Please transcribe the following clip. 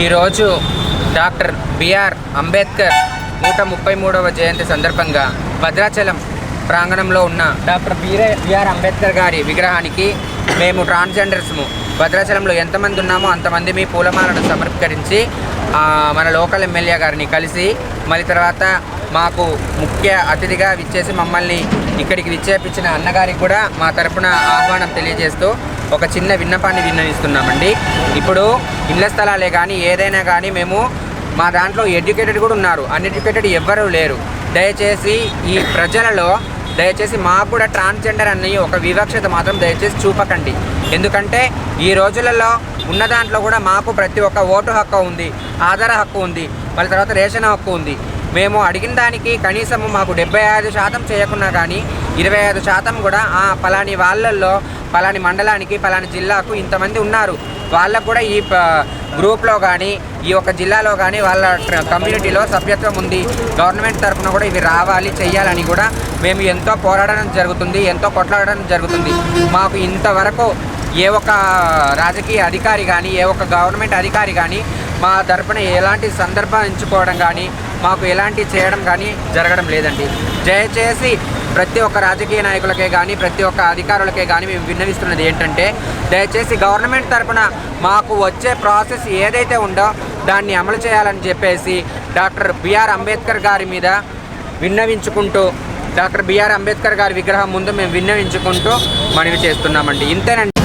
ఈరోజు doctor BR Ambedkar నూట ముప్పై మూడవ జయంతి సందర్భంగా భద్రాచలం ప్రాంగణంలో ఉన్న డాక్టర్ బీరే బిఆర్ అంబేద్కర్ గారి విగ్రహానికి మేము ట్రాన్స్జెండర్స్ము భద్రాచలంలో ఎంతమంది ఉన్నామో అంతమంది మీ పూలమాలను సమర్పకరించి మన లోకల్ ఎమ్మెల్యే గారిని కలిసి మళ్ళీ తర్వాత మాకు ముఖ్య అతిథిగా విచ్చేసి మమ్మల్ని ఇక్కడికి విచ్చేపించిన అన్నగారికి కూడా మా తరపున ఆహ్వానం తెలియజేస్తూ ఒక చిన్న విన్నపాన్ని విన్నవిస్తున్నామండి. ఇప్పుడు ఇళ్ళ స్థలాలే కానీ ఏదైనా కానీ మేము మా దాంట్లో ఎడ్యుకేటెడ్ కూడా ఉన్నారు. అన్ఎడ్యుకేటెడ్ ఎవ్వరూ లేరు. దయచేసి ఈ ప్రజలలో దయచేసి మాకు కూడా ట్రాన్స్జెండర్ అనే ఒక వివక్షత మాత్రం దయచేసి చూపకండి. ఎందుకంటే ఈ రోజులలో ఉన్న దాంట్లో కూడా మాకు ప్రతి ఒక్క ఓటు హక్కు ఉంది ఆధార హక్కు ఉంది వాళ్ళ తర్వాత రేషన్ హక్కు ఉంది. మేము అడిగిన దానికి కనీసం మాకు డెబ్బై ఐదు శాతం చేయకున్నా కానీ ఇరవై ఐదు శాతం కూడా ఆ పలాని వాళ్ళల్లో పలాని మండలానికి పలాని జిల్లాకు ఇంతమంది ఉన్నారు. వాళ్ళకు కూడా ఈ ప- గ్రూప్లో కానీ ఈ యొక్క జిల్లాలో కానీ వాళ్ళ కమ్యూనిటీలో సభ్యత్వం ఉంది. గవర్నమెంట్ తరఫున కూడా ఇవి రావాలి చేయాలని కూడా మేము ఎంతో పోరాడడం జరుగుతుంది ఎంతో కొట్లాడడం జరుగుతుంది. మాకు ఇంతవరకు ఏ ఒక్క రాజకీయ అధికారి కానీ ఏ ఒక్క గవర్నమెంట్ అధికారి కానీ మా తరపున ఎలాంటి సందర్భం ఎంచుకోవడం కానీ మాకు ఎలాంటి చేయడం కానీ జరగడం లేదండి. దయచేసి ప్రతి ఒక్క రాజకీయ నాయకులకే కానీ ప్రతి ఒక్క అధికారులకే కానీ మేము విన్నవిస్తున్నది ఏంటంటే దయచేసి గవర్నమెంట్ తరపున మాకు వచ్చే ప్రాసెస్ ఏదైతే ఉందో దాన్ని అమలు చేయాలని చెప్పేసి డాక్టర్ బిఆర్ అంబేద్కర్ గారి మీద విన్నవించుకుంటూ డాక్టర్ బిఆర్ అంబేద్కర్ గారి విగ్రహం ముందు మేము విన్నవించుకుంటూ మనవి చేస్తున్నామండి. ఇంతేనండి.